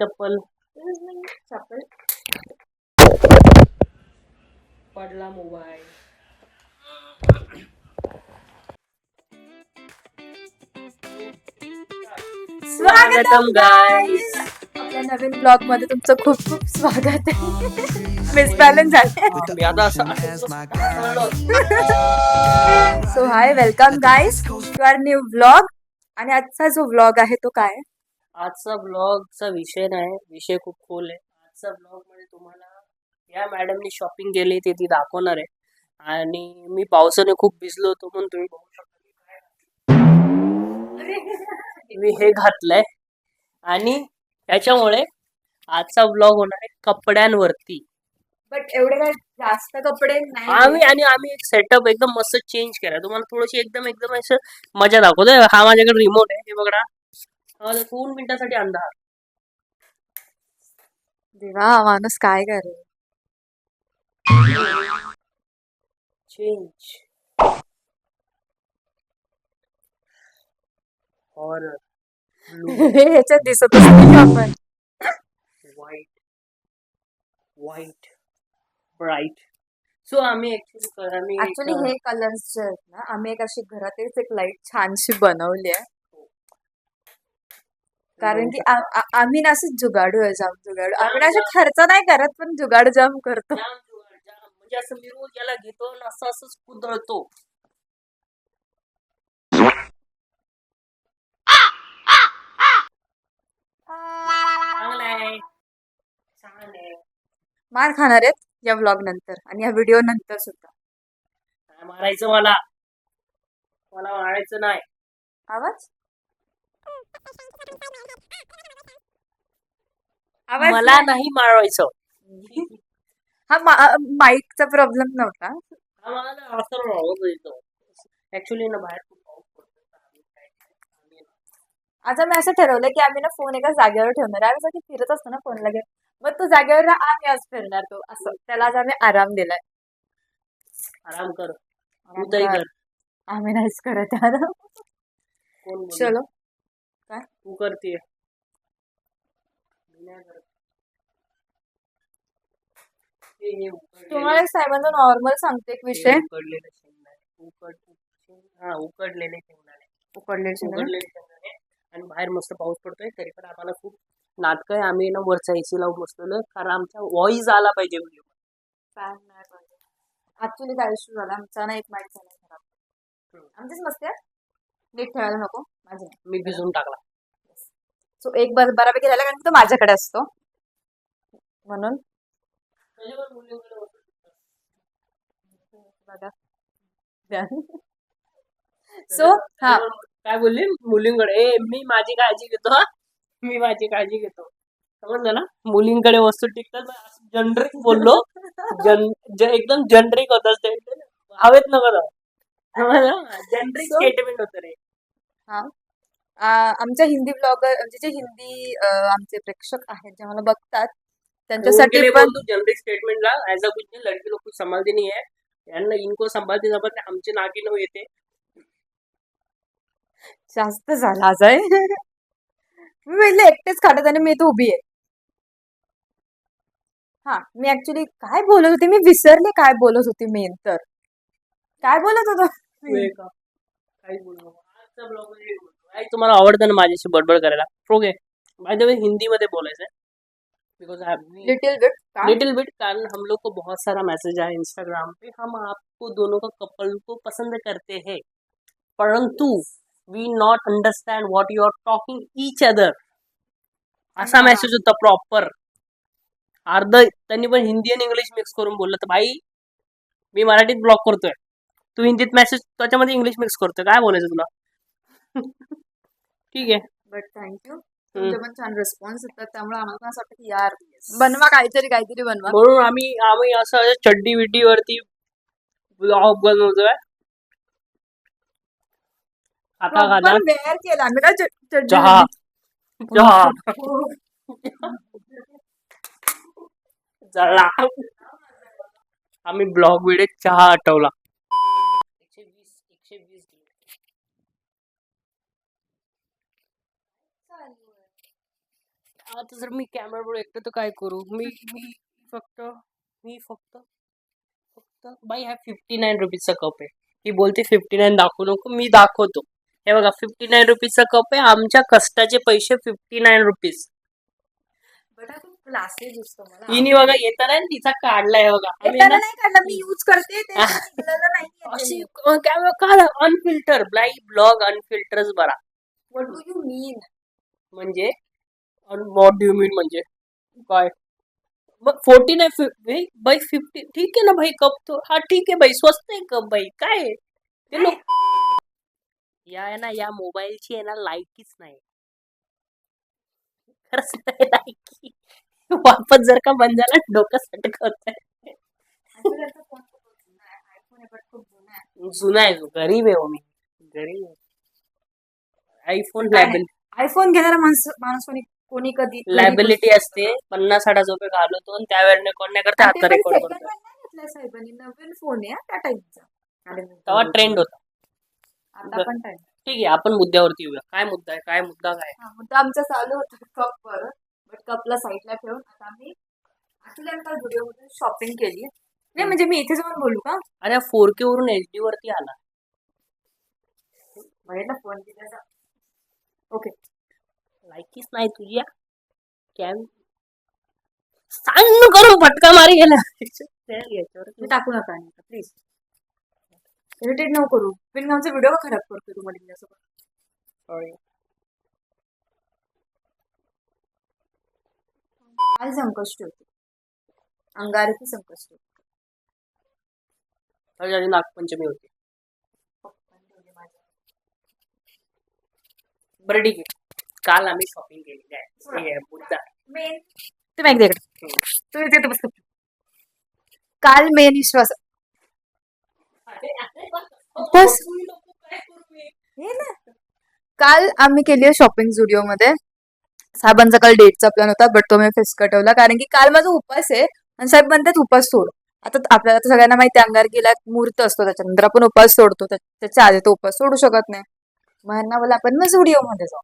चप्पल. चप्पल. पडला मोबाईल. स्वागतम गाईस आपल्या नवीन ब्लॉगमध्ये तुमचं खूप खूप स्वागत आहे. मिसबॅलन्स झाले. So hi welcome guys to our new blog आणि आजचा जो ब्लॉग आहे तो काय आहे? आजचा ब्लॉगचा विषय नाही विषय खूप खोल आहे. आजचा ब्लॉगमध्ये म्हणजे तुम्हाला या मॅडमनी शॉपिंग केली ते ती दाखवणार आहे. आणि मी पावसाने खूप भिजलो होतो म्हणून तुम्ही बघू शकता मी मी हे घातलंय. आणि त्याच्यामुळे आजचा ब्लॉग होणार आहे कपड्यांवरती. बट एवढे काही जास्त कपडे नाही. आम्ही आणि आम्ही एक सेटअप एकदम मस्त चेंज केला. तुम्हाला थोडीशी एकदम एकदम असं मजा दाखवतोय हा माझ्याकडे रिमोट आहे. हे बघा. हा दोन मिनिटासाठी अंधार. देवा माणूस काय करेल चेंज ब्लू ह्याच्यात दिसतच नाही आपण. व्हाईट व्हाईट ब्राईट सो आम्ही ऍक्च्युली आम्ही ऍक्च्युली हे कलर्स जे आहेत ना आम्ही एक अशी घरातच एक लाइट छानशी बनवली आहे. कारण की आम्ही ना असं जुगाडू आहे जाम जुगाडू. आम्ही ना असं खर्च नाही करत पण जुगाड जाम करतो. म्हणजे असं मी रोज याला घेतो आणि असं असंच कुदळतो. मार खाणार आहेत? या व्लॉग नंतर आणि या व्हिडिओ नंतर सुद्धा. काय मारायचं मला? मला मारायचं नाही. आवाज? आवाज मला नाही. मारायचं. हा माईकचा प्रॉब्लेम नव्हता. हा मला असं राहत येतो ऍक्च्युली ना बाहेर खूप पाऊस पडतो तर आम्ही काय आम्ही ना- आता मी असं ठरवलं की आम्ही ना फोन एका जागेवर ठेवणार आहे. आम्ही फिरत असतो ना फोन लगेच मग तो जागेवर आम्ही आज फिरणार तो. असं. त्याला आज आम्ही आराम दिलाय. आराम कर. आम्ही नाहीच करत आराम कोण बोललं? चलो. तू करते. तुम्हाला एक साहेबांचा नॉर्मल सांगते एक विषय. उकडलेले शेंगदाणे. उकड हा उकडलेले शेंगदाणे. उकडले उकडलेले शेंगदाणे. आणि बाहेर मस्त पाऊस पडतोय तरी पण आम्हाला खूप नाटक आहे आम्ही ना वरचा एसी लावून बसलेलो कारण आमचा व्हॉइस आला पाहिजे व्हिडिओ ऍक्च्युली काय इश्यू झाला? आमचा ना एक माईक झाला खराब. आमचीच मस्ती आहे. नीट ठेवायला नको. माझी मी भिजून टाकला. सो एक बर बऱ्यापैकी राहिला कारण तो माझ्याकडे असतो. म्हणून. सो हा. काय बोलली? मुलींकडे. ए मी माझी काळजी घेतो हा. मी माझी काळजी घेतो. समजलं ना? मुलींकडे वस्तू टिकतात जनरिक बोललो. जन ज- एकदम जनरिक होत असते हवेत न बरं जनरिक स्टेटमेंट होत रे. आमच्या हिंदी ब्लॉगर म्हणजे जे हिंदी आमचे प्रेक्षक आहेत जे मला बघतात त्यांच्यासाठी पण जनरिक स्टेटमेंटला ऍज अ कुछ नहीं, लड़की लोग कुछ संभालती नहीं है. यांना इनको संभालते संभालते आमचे नाकी नऊ येते. जास्त झाला आज आहे मी पहिले एकटेच काढत आणि मी इथे उभी आहे. हा मी ऍक्च्युली काय बोलत होते? मी विसरले काय बोलत होते मेन तर. काय बोलत होतो. आई तुम्हाला आवडतं ना माझ्याशी बडबड करायला? Okay by the way Hindi मध्ये बोलायचं आहे because little bit little bit कारण हम लोग को बहुत सारा मैसेज आया इंस्टाग्राम पे. हम आपको दोनों का कपल को पसंद करते हैं. परंतु we not understand what you are talking each other असा. मेसेज होता प्रॉपर अर्ध त्यांनी पण हिंदी आणि इंग्लिश मिक्स करून बोललं तर भाई मी मराठीत ब्लॉक करतोय. तू हिंदीत मेसेज त्याच्यामध्ये इंग्लिश मिक्स करतोय. काय बोलायचं तुला? ठीक आहे. बट थँक्यू पण छान रिस्पॉन्स येतात. त्यामुळे आम्हाला असं वाटतं की यार बनवा काहीतरी काहीतरी बनवा. म्हणून आम्ही आम्ही असं चड्डी विड्डी वरती ब्लॉग बनवतोय. खाता खाता वेअर केला आम्ही काय च- चहा. चहा. आम्ही ब्लॉग व्हिडिओ चहा आठवला. एकशे वीस एकशे वीस आता जर मी कॅमेरा पुढे एकटं तर काय करू? मी मी फक्त मी फक्त फक्त बाई हा फिफ्टी नाईन रुपीजचा कप आहे. ही बोलते फिफ्टी नाईन दाखवू नको मी दाखवतो. हे बघा फिफ्टी नाईन रुपीजचा कप आहे. आमच्या कष्टाचे पैसे फिफ्टी नाईन रुपीज हिने बघा येताना तिचा काढलाय बघा. मी यूज करते अशी अनफिल्टर ब्लाई ब्लॉग अनफिल्टरच बरा. Do you mean? म्हणजे व्हॉट डू मीन म्हणजे? काय? मग फोर्टी नाही बाई फिफ्टी ठीक आहे ना भाई कप तो हा ठीक आहे भाई स्वस्त आहे कप भाई काय? ते लोक या आहे ना या मोबाईलची आहे ना लायकीच नाही. खरंच नाही लायकी. वापस जर का बंद झाला डोकं phone खूप जुना आहे. गरीब आहे हो मी. गरीब आहे. आयफोन लायबिल आयफोन घेणारा माणूस माणूस कोणी कोणी कधी लायबिलिटी असते? पन्नास साठ हजार रुपये घालवतो आणि त्यावेळेने कोण नाही करते आता रेकॉर्ड करतो साहेबांनी. नवीन फोन आहे त्या टाईपचा तेव्हा ट्रेंड होता. आता पण टाइम ठीक आहे आपण मुद्द्यावरती येऊया. काय मुद्दा आहे? काय मुद्दा काय? हा मुद्दा आमचा चालू होता कप वर बट कपला साईडला ठेवून आता आम्ही व्हिडिओ मधून शॉपिंग केली नाही म्हणजे मी इथे जाऊन बोलू का? अरे फोर के वरून एच डी वरती आला. बघितला फोन ओके लायकीच नाही तुझी हा? कॅम सांग करून फटका मारी गेला. याच्यावर मी टाकू नका प्लीज इरिटेट नको करू. पण आमचा व्हिडिओ खराब करतो तू असं Sorry. काल संकष्टी होती. अंगारकी संकष्टी होती. त्याच्या आधी नागपंचमी होती. बरं ठीक आहे. काल आम्ही शॉपिंग केली आहे. आहे मुद्दा मेन तू माहिती इकडे. तू इथे बस काल मेन विश्वास बस. हे ना. काल आम्ही केली आहे शॉपिंग स्टुडिओ मध्ये. साहेबांचा काल डेटचा प्लॅन होता बट तो मी फिसकटवला कारण की काल माझा उपास आहे आणि साहेब म्हणतात उपास सोड. आता आपल्याला तर सगळ्यांना माहिती अंगारकीला एक मुहूर्त असतो त्याच्यानंतर आपण उपास सोडतो त्या- त्याच्या आधी तो उपास सोडू शकत नाही. मग यांना बोला आपण मग स्टुडिओ मध्ये जाऊ.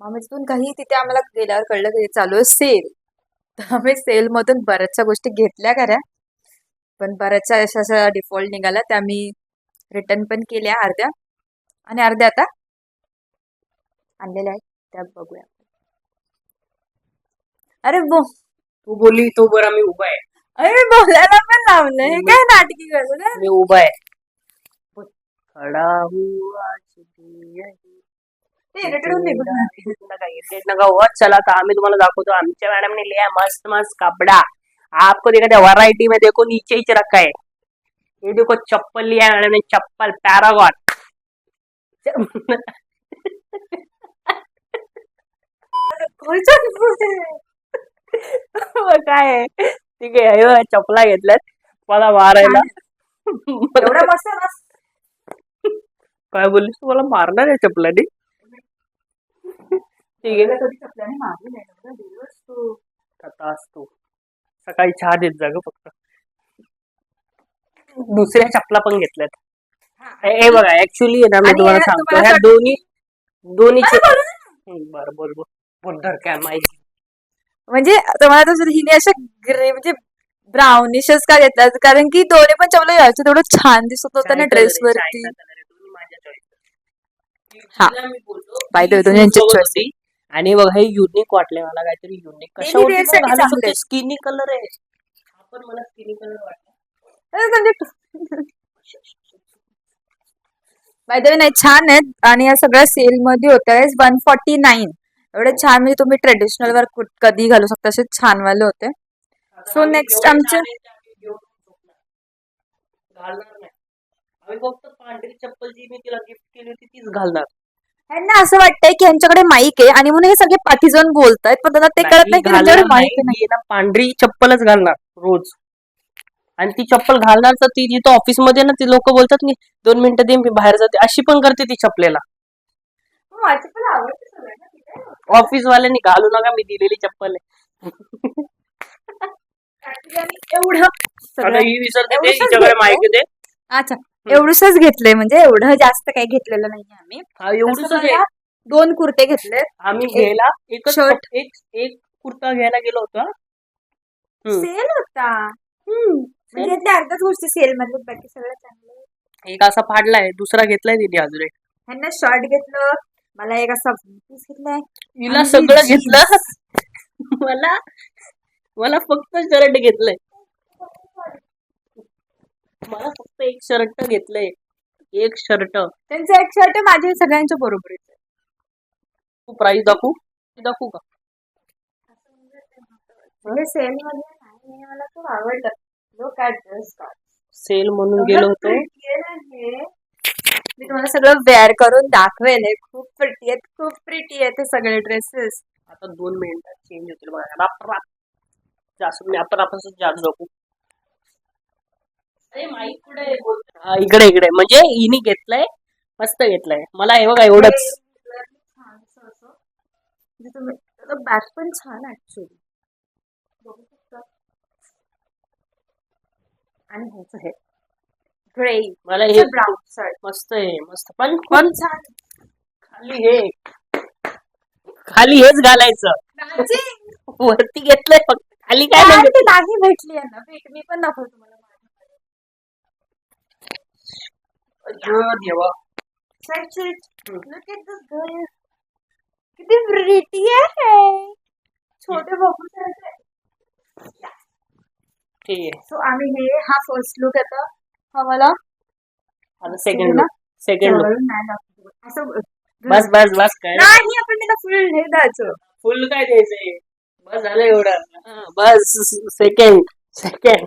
मग आम्ही तिथून काही तिथे आम्हाला गेल्यावर कळलं की चालू आहे सेल तर आम्ही सेल मधून बऱ्याचशा गोष्टी घेतल्या खऱ्या. पण बऱ्याचशा अशा अशा डिफॉल्ट निघाल्या त्या मी रिटर्न पण केल्या अर्ध्या. आणि अर्ध्या आता आणलेल्या आहेत. त्या बघूया. अरे बो तू बोलली तो बरं मी उभा आहे. अरे बोलायला पण लावलंय हे काय नाटकी करतो ना मी उभा आहे. खडा हुआ है. चला आता आम्ही तुम्हाला दाखवतो. आमच्या मॅडम ने लिया मस्त मस्त कपड़ा. आपको देखा था वैरायटी में देखो नीचे ही रखा है। ये देखो चप्पल लिया है मैडम ने चप्पल पैरागॉन? काय? ठीक आहे बघा, चपला घेतल्यात मला मारायला काय बोललीस तू? मला मारणार आहे चपलाने ठीक आहे कधी चपल्याने मारली नाही तू। सकाळी चहा देत जा ग फक्त दुसऱ्या चपला पण घेतल्यात हे हे बघा ऍक्च्युली ना मी आणि तुम्हाला हे सांगतो तुम्हाला ह्या दोन्ही. हम्म, बरं बोल बोल बोल धर काय माहिती म्हणजे तुम्हाला तर हिने अशा ग्रे म्हणजे ब्राउनिशच का घेतला कारण की दोन्ही पण चपला यायचे तेवढं छान दिसत होतं ना ड्रेस वरती दोन्ही. हा. the way, ही दोन्ही यांचीच choice. होती. आणि बघ हे युनिक वाटले मला काहीतरी युनिक शकते स्किनी कलर आहे. हा पण मला स्किनी कलर वाटला बाय द वे नाही छान आहेत. आणि या सगळ्या सेल मध्ये होत्या. वन फॉर्टी नाईन एवढे छान म्हणजे तुम्ही ट्रेडिशनल वर कधी घालू शकता असे छान वाले होते. next जेवढे आमचे-. घालणार नाही. आम्ही फक्त पांढरी चप्पल जी मी तिला गिफ्ट केली होती तीच घालणार. यांना असं वाटतंय की यांच्याकडे माईक आहे आणि म्हणून हे सगळे पाठी जाऊन बोलतायत पण त्यांना ते कळत नाही की त्यांच्याकडे माईक नाही. मी ना पांढरी चप्पलच घालणार रोज. आणि ती चप्पल घालणार तर ती जिथं ऑफिसमध्ये ना ती लोक बोलतात की दोन मिनिटं दे मी बाहेर जाते. अशी पण करते ती चपलेला. काय ऑफिस वाल्यांनी घालू नका मी दिलेली चप्पल आहे. एवढं ही विसरते. माहिती दे. अच्छा. एवढंच घेतलंय म्हणजे एवढं जास्त काही घेतलेलं नाहीये आम्ही. एवढंच मला दोन कुर्ते घेतले आम्ही एक घ्यायला एकच shirt. कप- एक एक कुर्ता घ्यायला गेलो होतो. हम्म. सेल होता? म्हणजे अर्ध्याच गोष्टी सेल मधले बाकी सगळं चांगलं एक असा फाडलाय दुसरा घेतलाय तिने अजून एक. ह्यांना शर्ट घेतलं मला एक असा पीस घेतलाय. हिला आणि सगळं. घेतलं. मला मला फक्त शर्ट घेतलंय. मला फक्त एक शर्ट घेतलंय. एक शर्ट. त्यांचं एक शर्ट माझे सगळ्यांच्या बरोबरीच आहे. तू प्राइस दाखवू. दाखवू का? म्हणजे सेल मध्ये नाही मला खूप आवडलं. लोक ॲट ड्रेस सेल म्हणून गेलो होतो. मी तुम्हाला सगळं वेअर करून दाखवेल हे खूप प्रिटी आहेत खूप प्रिटी आहेत हे सगळे ड्रेसेस आता दोन मिनिटात चेंज होतील बघा. राप जास्त मी आता आपण जास्त झोपू अरे माईक कुठे आहे? हा, इकडे इकडे. म्हणजे हिने घेतलंय मस्त घेतलंय. मला हे बघा एवढंच. बॅग पण छान ऍक्च्युली बघू शकता. आणि ह्याचं हे. ग्रे मला हे ब्राऊन शर्ट मस्त आहे मस्त. पण पण छान. खाली हे. खाली हेच घालायचं. वरती घेतलंय फक्त. खाली काय नाही भेटली आहे ना भेट मी पण दाखवतो तुम्हाला. अय्यो देवा Search it. Look at this girl. किती प्रिटी आहे. छोटे बाबू ठीक आहे. सो आम्ही हे हा फर्स्ट लुक येतो हा मला. आता सेकंड लुक सेकंड लुक जवळून नाही दाखवतो. असं बस बस बस काय? नाही आपण त्याला फुल हे द्यायचं. फुल काय द्यायचंय बस झालं एवढं. हा, बस सेकंड सेकंड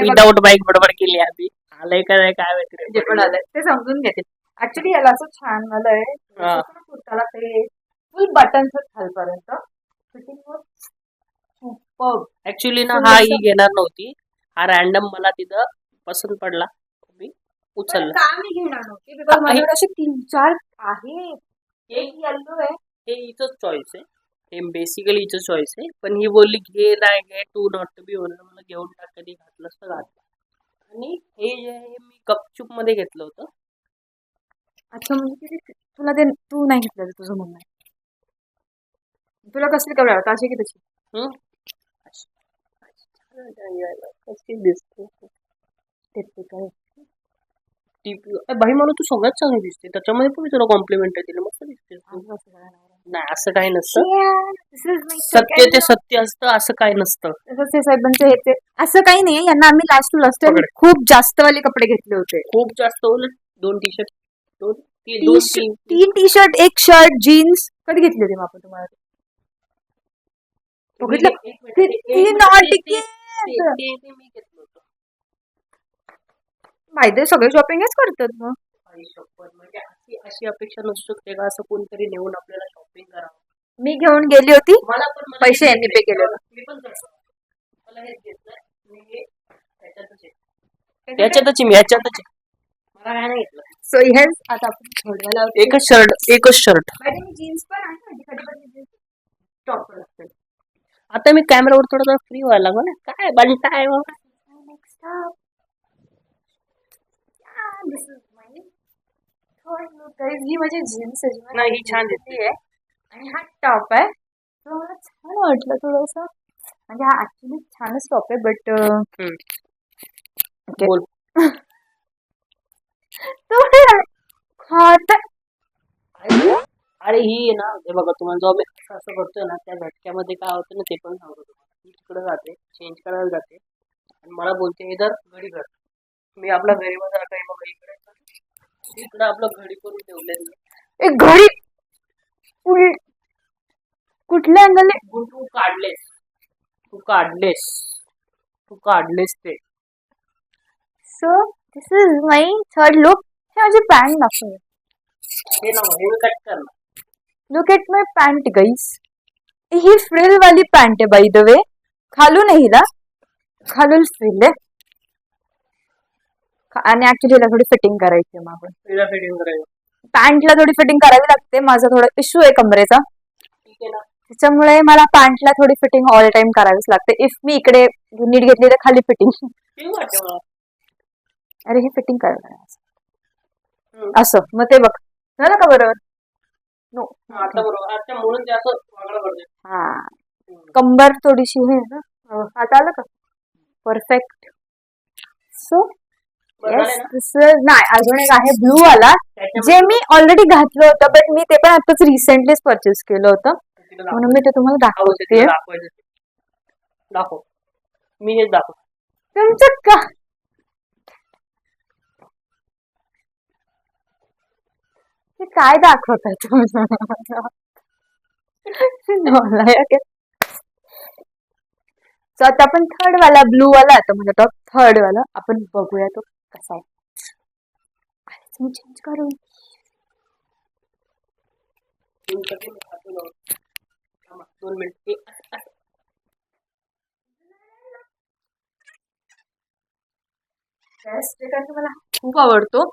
विदाऊट बाईक बडबड केली आधी आलंय का नाही काय माहिती जे पण आलंय. ते समजून घेतील ऍक्च्युली याला असं छान आलंय. कुर्ताला ते फुल बटन खालपर्यंत. फिटिंग सुपर ऍक्च्युली ना हा ही घेणार नव्हती. हा रॅन्डम मला तिथं पसंत पडला. मी उचलला. का मी घेणार नव्हती? बिकॉज. माझ्याकडे असे तीन चार आहे एक येल्लो आहे. हे हिचंच चॉईस आहे. हे बेसिकली हिचं चॉईस आहे. पण ही बोलली घे नाही घे टू नॉट टू बी म्हणलं मला घेऊन टाक कधी घातलं असतं घातलं. आणि हे जे आहे मी गपचूपमध्ये घेतलं होतं. अच्छा म्हणजे तुला ते तू नाही घेतलं तुझं म्हणणं. तुला कसली कपडे आवडतात? अशी की तशी? कशी दिसते टीपी भाई मला तू सगळ्यात चांगली दिसते. त्याच्यामध्ये पण मी तुला कॉम्प्लिमेंट दिली. मस्त दिसते. नाही असं काही नसतं. सत्य ते सत्य असतं असं काही नसतं. तसंच हे साहेबांचं हे ते असं काही नाही यांना आम्ही लास्ट टू लास्ट पकड. खूप जास्त वाले कपडे घेतले होते. खूप जास्त उलट दोन टी शर्ट दोन ती- दोन तीन. तीन टी शर्ट एक शर्ट जीन्स कधी घेतली होती मग आपण तुम्हाला? बघितलं? एक मिनिट, एक किती मिनिट, naughty ते- ते- kids. ते- ते- ते मी घेतलं होतं. माहिती सगळे शॉपिंगच करतात मग. आई शपथ म्हणजे अशी अशी अपेक्षा नसू शकते का असं कोणतरी नेऊन आपल्याला शॉपिंग करावं? मी घेऊन गेली होती. मला पण मला पैसे यांनी पे. मी पण करतो. मला हेच घेतलंय. मी हे त्याच्यातच आहे. मी ह्याच्यातच आहे. मला काय नाही घेतलं. सो हेच आता आपण एकच शर्ट एकच शर्ट जीन्स पण आहे माझी कधी पण जीन्स टॉप असते आता मी कॅमेरावर थोडं फ्री व्हायला लागलो ना. काय बनता आहे बाबा next up. Yeah, ही माझी जीन्स आहे नाही, ही छान आहे. आणि हा टॉप आहे. तो मला छान वाटलं थोडस. म्हणजे हा ऍक्च्युली छानच टॉप आहे बट. बोल. अरे ही ना. हे बघा तुम्हाला मी असं करतोय ना त्या झटक्यामध्ये काय होतं ना ते पण सांगतो तुम्हाला. मी तिकडे जाते चेंज करायला जाते. आणि मला बोलते इधर घडी कर. मी आपला घरी मध्ये काही बघा इकडे. इकडे आपलं घडी करून ठेवले एक घडी उल- कुठल्या अँगलने तू काढलेस. तू काढलेस. तू काढलेस ते. So this is my third look हे माझी पॅन्ट दाखव. हे ना हे मी cut look at my pant guys he frill वाली पॅन्ट आहे बाय द वे खालून आहे हिला. खालून फ्रिल आहे. आणि ऍक्च्युली थोडी फिटिंग करायची आहे मागून तिला फिटिंग करायचं. पॅन्टला थोडी फिटिंग करावी लागते. माझा थोडा इश्यू आहे कमरेचा. ठीक आहे ना. त्याच्यामुळे मला पॅन्टला थोडी फिटिंग ऑल टाइम करावीच लागते. इफ मी इकडे नीट घेतली तर खाली फिटिंग ते वाटतं मला. अरे हे फिटिंग करायला हम्म. असं. मग ते बघ. झालं का बरोबर? नो आता बरोबर. आता म्हणून ते असं वाकडं करते हा. कंबर थोडीशी हे आहे ना. आता आलं का? Perfect so? नाही अजून एक आहे ब्लू वाला जे मी ऑलरेडी घातलं होतं बट मी ते पण आताच रिसेंटलीच परचेस केलं होतं. म्हणून मी ते तुम्हाला दाखवते. दाखवते ते. दाखव. मी हेच दाखव. तुमचं का? ते काय दाखवताय तुम्ही? सो आता आपण थर्ड वाला ब्लू वाला आता म्हणजे थर्ड वाला आपण बघूया तो. कसा आहे मी चेंज करू दोन मिनिट. मला खूप आवडतो.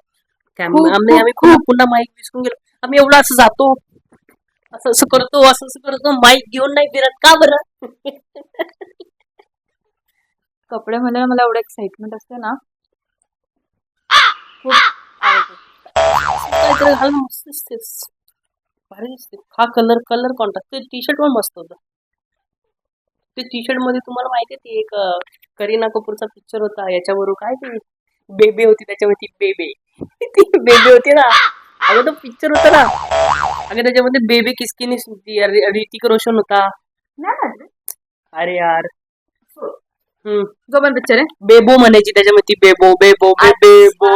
त्यामुळे खूप- आम्ही आम्ही पुन्हा माईक विसरून गेलो. आम्ही एवढं असं जातो. असं असं करतो असं असं करतो. माईक घेऊन नाही फिरत. का बरं? कपडे मध्ये मला एवढं एक्साइटमेंट असते ना. खूप काहीतरी मस्त दिसतेस भारी दिसते हा कलर कलर कॉन्ट्रास्ट ते टी शर्ट पण मस्त होतं. ते टी शर्टमध्ये तुम्हाला माहिती आहे ती एक करीना कपूरचा पिक्चर होता. याच्यावरून काय ते बेबे होती त्याच्यामध्ये ती बेबे ती बेबे होती ना. अगं तो पिक्चर होता ना. अगं त्याच्यामध्ये बेबे किसकीनी ऋतिक रोशन होता. अरे यार. जो पण पिक्चर आहे? बेबो म्हणायची त्याच्यामध्ये बेबो बेबो बे- बेबो.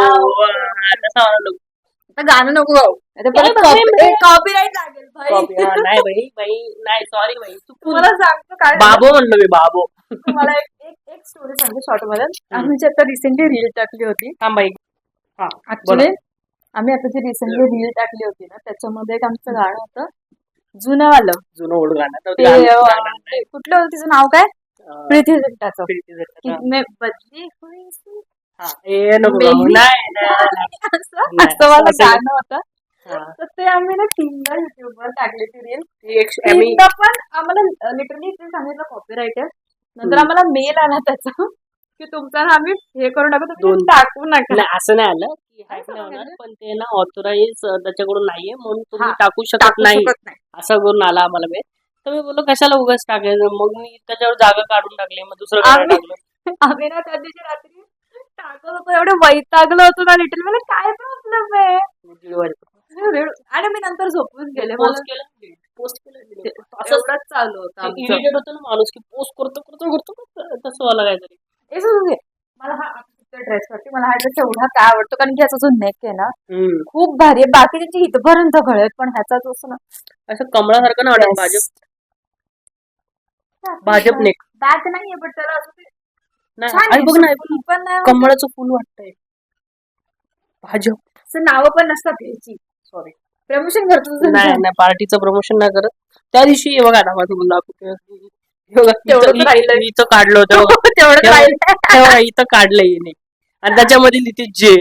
आता गाणं नको गाऊ. कॉपीराईट लागेल भाई Copy. नाही भाई भाई नाही सॉरी भाई चुकून. तुम्हाला सांगतो काय झालं? बाबो म्हणलो मी बाबो. तुम्हाला एक एक एक स्टोरी सांगते शॉर्टमध्ये आम्ही जी आता रिसेंटली रील टाकली होती. थांब बाई. हा ऍक्च्युली आम्ही आता जी रिसेंटली रील टाकली होती ना त्याच्यामध्ये एक आमचं गाणं होतं जुनं वालं. जुनं ओल्ड गाणं. तर ते गाणं- अं, कुठलं होतं? तिचं नाव काय? प्रीती. की मैं बदली हुई सी. हा, ए नको मेली. बाबा. नाही नाही, नाही. असं नाही, असं मला असं- गाणं होतं हा. तर ते आम्ही ना तीनदा युट्यूबवर टाकली ती रील ती एक आम्ही तीनदा पण आम्हाला लिटरली ते सांगितलं कॉपीराईट आहे नंतर हम्म. आम्हाला मेल आला त्याचा की तुमचा ना आम्ही हे करून टाकू तुम्ही दोन- ते टाकू नका नाही असं नाही आलं की असं नाही होणार. पण ते ना ऑथोराईज त्याच्याकडून नाहीये म्हणून तुम्ही हा, टाकू शकत टाकू नाही शकत नाही असं करून आला आम्हाला मेल तर मी बोललो कशाला उगाच टाकायचं? मग मी त्याच्यावर जागा काढून टाकली मग दुसरं आम्ही- टाकलं. आम्ही ना त्या दिवशी रात्री टाकत होतो एवढे वैतागलो होतो ना लिटल मला काय प्रॉब्लेम आहे? दीड वाजेपर्यंत. आणि मी नंतर झोपून गेले. पोस्ट मला केलं पोस्ट केलं असं चालू होतं आमचं. इरिटेट होतं ना माणूस की पोस्ट करतो करतो करतो करतो, तसं वाला काहीतरी. हे सोडून. मला हा ड्रेस वाटते मला हा ड्रेस एवढा काय आवडतो कारण की ह्याचा जो नेक आहे ना. खूप भारी आहे. बाकी त्यांची इथपर्यंत गळत पण ह्याचा जो असं ना असं कमळासारखं ना वाटत भाजप. नेक बॅग नाहीये पण त्याला असं ते नाही छान आणि आहे. बघ ना हे बघ, पण नाही. कमळाचं फुल वाटतंय भाजप असं नावं पण नसतात ह्याची सॉरी प्रमोशन करतो तुझं. नाही नाही पार्टीचं प्रमोशन नाही करत त्या दिवशी हे बघा ना माझं मुलं हे बघा, तेवढंच इथं- राहिलंय. इथं काढलं होतं बघा. तेवढं तेव्हा- राहिलं. तेव्हा इथं काढलंय हिने आणि त्याच्यामध्ये लिहिते जे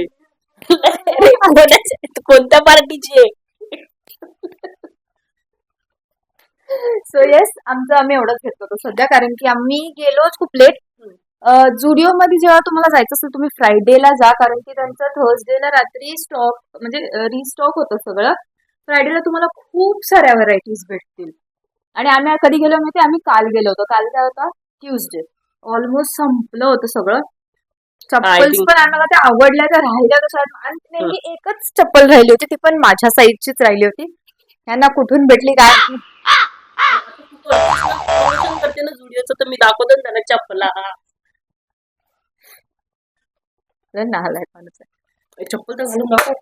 कोणाचे- कोणत्या पार्टीचे सो येस आमचं आम्ही एवढंच घेत होतो सध्या कारण की आम्ही गेलोच खूप लेट जुडिओ मध्ये जेव्हा तुम्हाला जायचं असेल तुम्ही फ्रायडेला जा कारण की त्यांचं थर्सडेला रात्री स्टॉक म्हणजे रिस्टॉक होतं सगळं. फ्रायडेला तुम्हाला खूप साऱ्या व्हरायटीज भेटतील. आणि आम्ही कधी गेलो माहिती आम्ही काल गेलो होतो. काल काय होता? ट्युजडे ऑलमोस्ट संपलं होतं सगळं. चप्पल्स पण आम्हाला त्या आवडल्या त्या राहिल्या कशा आणि नेमकी एकच चप्पल राहिली होती ती पण माझ्या साईजचीच राहिली होती. यांना कुठून भेटली काय? प्रमोशन करते ना जुडिओचं तर मी दाखवतो ना त्याला चप्पला. माणूस आहे. चप्पल तर घालून दाखव.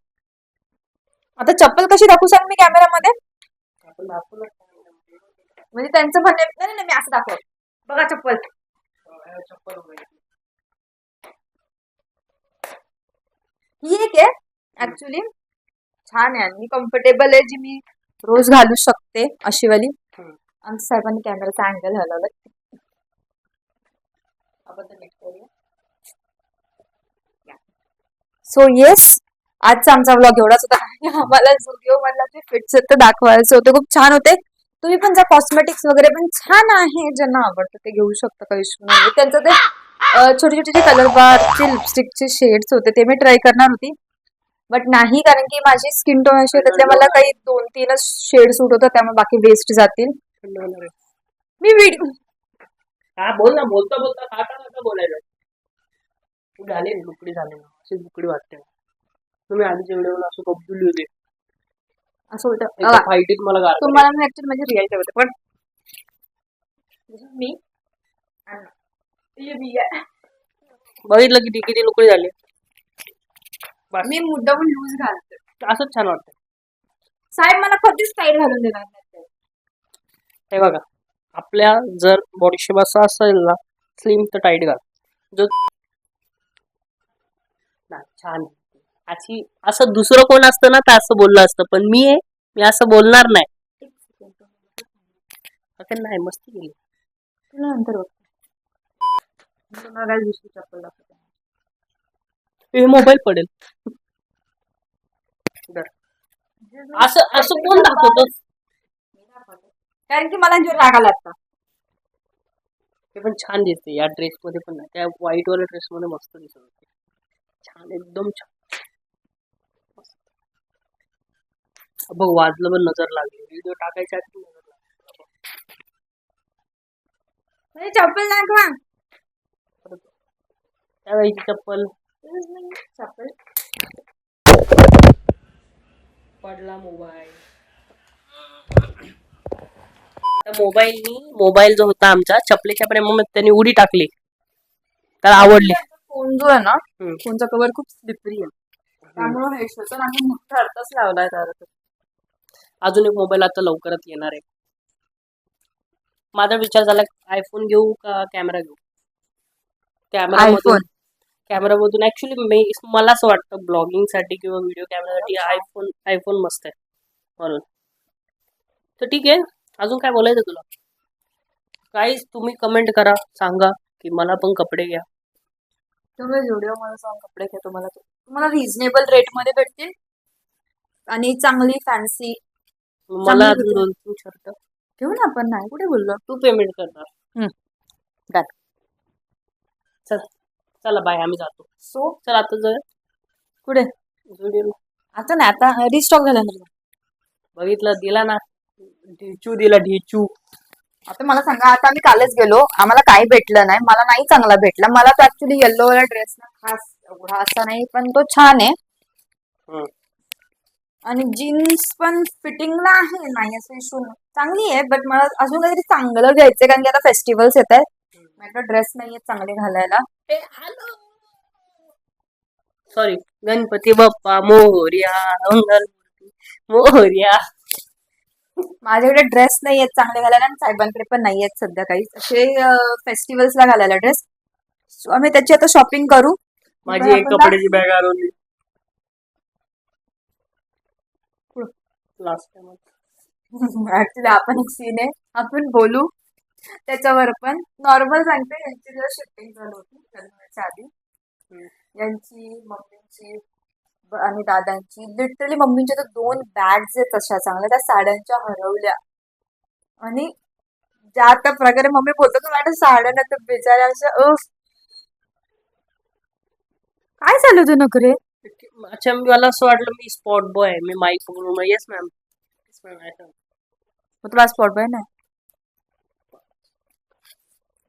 आता चप्पल कशी दाखवू सांग मी कॅमेरामध्ये म्हणजे त्यांचं म्हणणं नाही नाही, मी असं दाखव बघा चप्पल. चप्पल. ही एक आहे ऍक्च्युली छान आहे आणि कम्फर्टेबल आहे जी मी रोज घालू शकते अशी वाली. आमच्या साहेबांनी कॅमेराचा अँगल हलवला. सो येस आजचा आमचा ब्लॉग एवढाच होता. आम्हाला झुडिओ मधला जे फिट्स आहेत ते दाखवायचे होते. खूप छान होते. तुम्ही पण जर कॉस्मेटिक्स वगैरे पण छान आहे. ज्यांना आवडतं ते घेऊ शकता काही इश्यू नाही. त्यांचं ते छोटे छोटे जे कलर बारचे लिपस्टिकचे शेड्स होते ते मी ट्राय करणार होती. बट नाही कारण की माझी स्किन टोन अशी त्यातल्या मला काही दोन तीनच शेड सूट होतं त्यामुळे बाकी वेस्ट जातील. थंड होणार आहे. मी व्हिडिओ हा बोल ना बोलता बोलता खाता खाता बोलायचं? झाले लुकडी झाले ना. अशी लुकडी वाटते. तुम्ही आधीच्या व्हिडिओला असं कब्दुली होते असं होतं फाईटीत मला गार तुम्हाला मी ऍक्च्युअली माझी रिअल होते पण मी बघितलं किती किती लुकडी झाली. मी मुद्दामून लूज घालते. असंच छान वाटतं साहेब मला कधीच स्टाईल घालून देणार नाही. हे बघा. आपल्या जर बॉडी शेप असा असेल ना स्लिम तर टाईट घाल. जो छान. अशी असं दुसरं कोण असतं ना तर असं बोललं असतं. पण मी आहे मी असं बोलणार नाही. नाही मस्ती केली. तुला नंतर दुसरी चप्पल दाखवते. हे मोबाईल पडेल. असं असं कोण दाखवतो? कारण की मला जो राग आला आता ते पण छान दिसते या ड्रेस मध्ये पण नाही त्या व्हाईट वाल्या ड्रेस मध्ये मस्त दिसत होते. छान एकदम छान. बघ वाजलं पण नजर लागली. व्हिडिओ टाकायच्या आधी नजर लागली. म्हणजे चप्पल दाखवा. त्या वेळीची चप्पल? चप्पल. पडला मोबाईल. मोबाईलनी मोबाईल जो होता आमच्या चपलेच्या प्रेमामध्ये त्यांनी उडी टाकली. त्याला आवडली. फोन जो आहे ना हम्म. फोनचा कव्हर खूप स्लिपरी आहे. त्यामुळे हे मोठा अर्थच लावलाय अजून एक मोबाईल आता लवकरच येणार आहे. माझा विचार झाला आयफोन घेऊ का कॅमेरा घेऊ? कॅमेरा आयफोन कॅमेरामधून ऍक्च्युली मी मला असं वाटतं ब्लॉगिंगसाठी किंवा व्हिडिओ कॅमेरासाठी आयफोन आयफोन मस्त आहे. म्हणून. तर ठीक आहे. अजून काय बोलायचं तुला? काहीच तुम्ही कमेंट करा सांगा की मला पण कपडे घ्या. तुम्ही व्हिडिओमध्ये जाऊन कपडे घ्या तुम्हाला. तुम्हाला रिझनेबल रेटमध्ये भेटतील. आणि चांगली फॅन्सी मला अजून. दोन तीन शर्ट. घेऊ ना आपण? नाही कुठे बोललो? तू पेमेंट करणार. चल चला बाय आम्ही जातो. सो चल आता जर कुठे? व्हिडिओ आता नाही आता रिस्टॉक झाल्यानंतर. बघितलं दिला ना. ढिचू दिला ढिचू आता मला सांगा आता आम्ही कालच गेलो. आम्हाला काही भेटलं नाही. मला नाही चांगला भेटला. मला तो ऍक्च्युली येल्लो वाला ड्रेस ना खास एवढा असा नाही पण तो छान आहे. हम्म. आणि जीन्स पण फिटिंगला आहे नाही असं इशू नाही. चांगली आहे बट मला अजून काहीतरी चांगलं घ्यायचंय कारण की आता फेस्टिवल्स येत आहेत. माझ्याकडे ड्रेस नाहीये चांगले घालायला. सॉरी गणपती बाप्पा मोर्या मंगलमूर्ती मोर्या. माझ्याकडे ड्रेस नाही आहेत चांगले घालायला आणि साहेबांकडे पण नाही आहेत सध्या काहीच असे फेस्टिवल्सला घालायला ड्रेस सो आम्ही त्याची आता शॉपिंग करू. माझी एक आपण कपड्याची बॅग हरवली लास्ट टाइम ऍक्च्युली आपण एक सीन आहे. आपण बोलू. त्याच्यावर पण. नॉर्मल सांगते यांची जेव्हा शिफ्टिंग झाली होती. लग्नाच्या आधी. यांची मम्मीची आणि दादांची. लिटरली मम्मीच्या तर दोन बॅग्स आहेत तशा चांगल्या. त्या साड्यांच्या हरवल्या. आणि ज्या त्या प्रकारे मम्मी बोलतो ना मॅडम साड्या ना तर बिचाऱ्या अशा. काय झालं होतं नखरे अच्छा मला असं वाटलं मी स्पॉट बॉय आहे मी माईक पकडून येस मॅम मग तुला स्पॉट बाय नाही?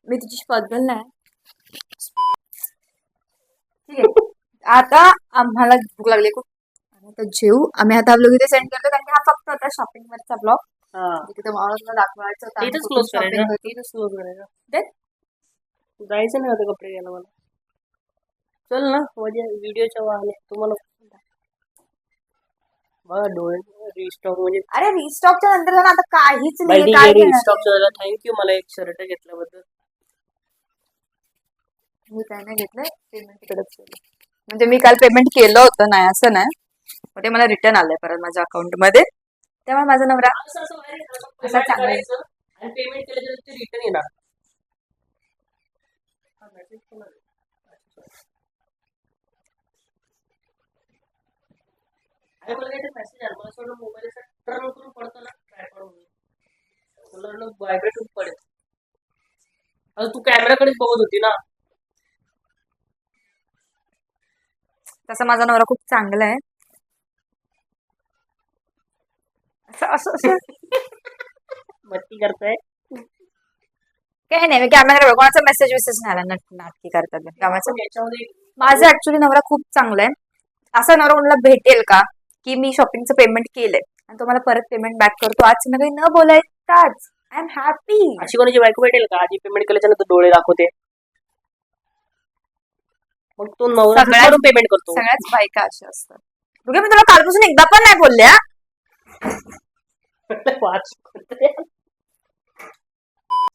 मी तुझी स्पर्धल नाही. ठीक आहे. आता आम्हाला भूक लागली खूप. आता जेऊ. आम्ही आता ब्लॉग इथे सेंड करतो कारण की हा फक्त होता शॉपिंग वरचा ब्लॉग हा. तिथे मला तुला दाखवायचं होतं इथेच क्लोज करायचं. इथेच क्लोज करायचं? जायचं नाही आता कपडे घ्यायला मला. चल ना माझ्या व्हिडिओच्या वाहने तुम्हाला बघा डोळे रिस्टॉक म्हणजे अरे रिस्टॉकच्या नंतर ना आता काहीच नाही काय रिस्टॉक थँक्यू मला एक शर्ट घेतल्याबद्दल. मी काय नाही घेतलंय. पेमेंट तिकडेच केलं म्हणजे मी काल पेमेंट केलं होतं नाही असं नाही. मग ते मला रिटर्न आलंय परत माझ्या अकाउंटमध्ये. तेव्हा माझा नवरा असं असं आहे, आणि पेमेंट ते रिटर्न येणार. हा, message मला मेसेज आला मला मोबाईल असा टर्न करून ना. ट्रायपॉड म्हणून मला वाटलं होऊन पडेल. अरे तू कॅमेराकडेच बघत होती ना. तसा माझा नवरा खूप चांगला आहे. असं असं असं. मस्ती करताय. काही नाही मी कॅमेरा कोणाचा मेसेज विसेज नाही आला नट- नाटकी करतात. कामाचं माझा ऍक्च्युली नवरा खूप चांगला आहे. असा नवरा कोणाला भेटेल का? की मी शॉपिंगचं पेमेंट केलंय. आणि तो मला परत पेमेंट बॅक करतो. आज काही न बोलायचाच आय एम हॅपी अशी कोणाची बायको भेटेल का? आधी पेमेंट केल्याच्यानंतर डोळे दाखवते. मग तो नवरा पेमेंट करतो. सगळ्याच बायका अशा असतात. बघा मी तुला कालपासून एकदा पण नाही बोलल्या. वाच.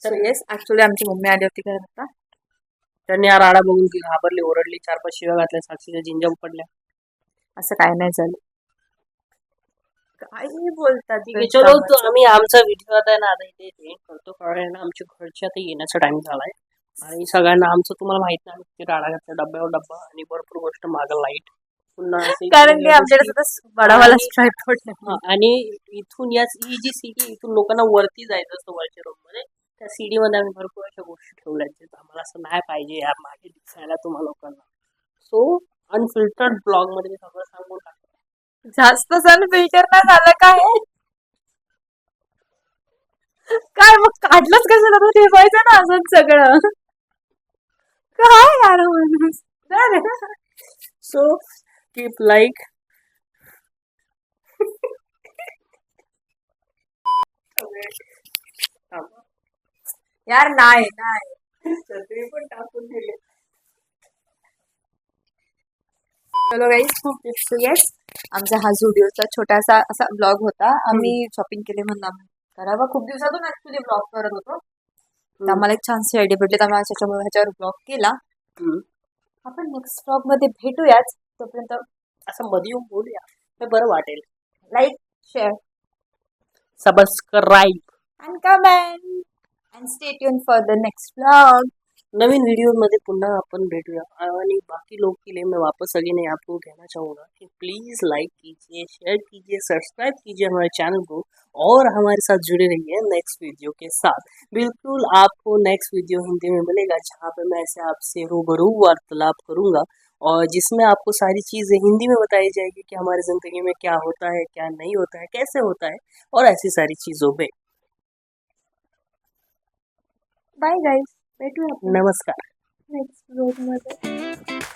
तर येस ऍक्च्युली आमची मम्मी आली होती घरात आता. त्यांनी हा राडा बघून ती घाबरली ओरडली चार पाच शिव्या घातल्या साक्षीच्या जिंजा पडल्या असं काय नाही झालं. काही बोलतात तो आम्ही आमचा व्हिडिओ आता आहे ना आता इथे करतो कारण आहे ना आमच्या घरचे आता येण्याचा टाइम झालाय. आणि सगळ्यांना आमचं तुम्हाला माहीत नाही आम्ही राडा घातला डब्यावर डब्बा आणि भरपूर गोष्ट मागं लाइट पुन्हा असे कारण की आमच्याकडे आणि- हा, इथून या ही जी सीडी इथून लोकांना वरती जायचं असतं वरच्या रूममध्ये त्या सीडी मध्ये आम्ही भरपूर अशा गोष्टी ठेवल्या आहेत आम्हाला असं नाही पाहिजे या मागे दिसायला तुम्हाला लोकांना. सो अनफिल्टर्ड ब्लॉगमध्ये मी सगळं सांगून टाकतो. जास्त सण फिल्टर नाही झालं काय काय मग काढलंच तू ठेवायचं ना असं सगळं. काय यार? सो कीप लाईक यार नाही नाही. पण टाकून दिले चलो गाईज येस आमचा हा झुडिओचा छोटासा असा ब्लॉग होता. आम्ही शॉपिंग केली म्हणून करावा खूप दिवसातून ऍक्च्युली ब्लॉग करत होतो. तर आम्हाला एक छानशी आयडिया भेटली आम्ही त्याच्यामुळे ह्याच्यावर ब्लॉग केला. आपण नेक्स्ट ब्लॉगमध्ये भेटूयाच. तोपर्यंत असं मध्ये येऊन बोलूया. हे बरं वाटेल. Like share subscribe and comment. And stay tuned for the next vlog. नवीन वीडियो मध्ये पुन्हा अपन आणि बाकी लोग के लिए मैं वापस अगेन आपको कहना चाहूँगा कि प्लीज़ लाइक कीजिए शेयर कीजिए सब्सक्राइब कीजिए हमारे चैनल को और हमारे साथ जुड़े रहिए नेक्स्ट वीडियो के साथ. बिल्कुल आपको नेक्स्ट वीडियो हिंदी में मिलेगा, जहाँ पे मैं ऐसे आपसे रूबरू वार्तालाप करूँगा और जिसमें आपको सारी चीज़ें हिंदी में बताई जाएगी कि हमारी ज़िंदगी में क्या होता है, क्या नहीं होता है, कैसे होता है और ऐसी सारी चीज़ों पे. Bye guys. भेटूया नमस्कार. नेक्स्ट ब्लॉगमध्ये.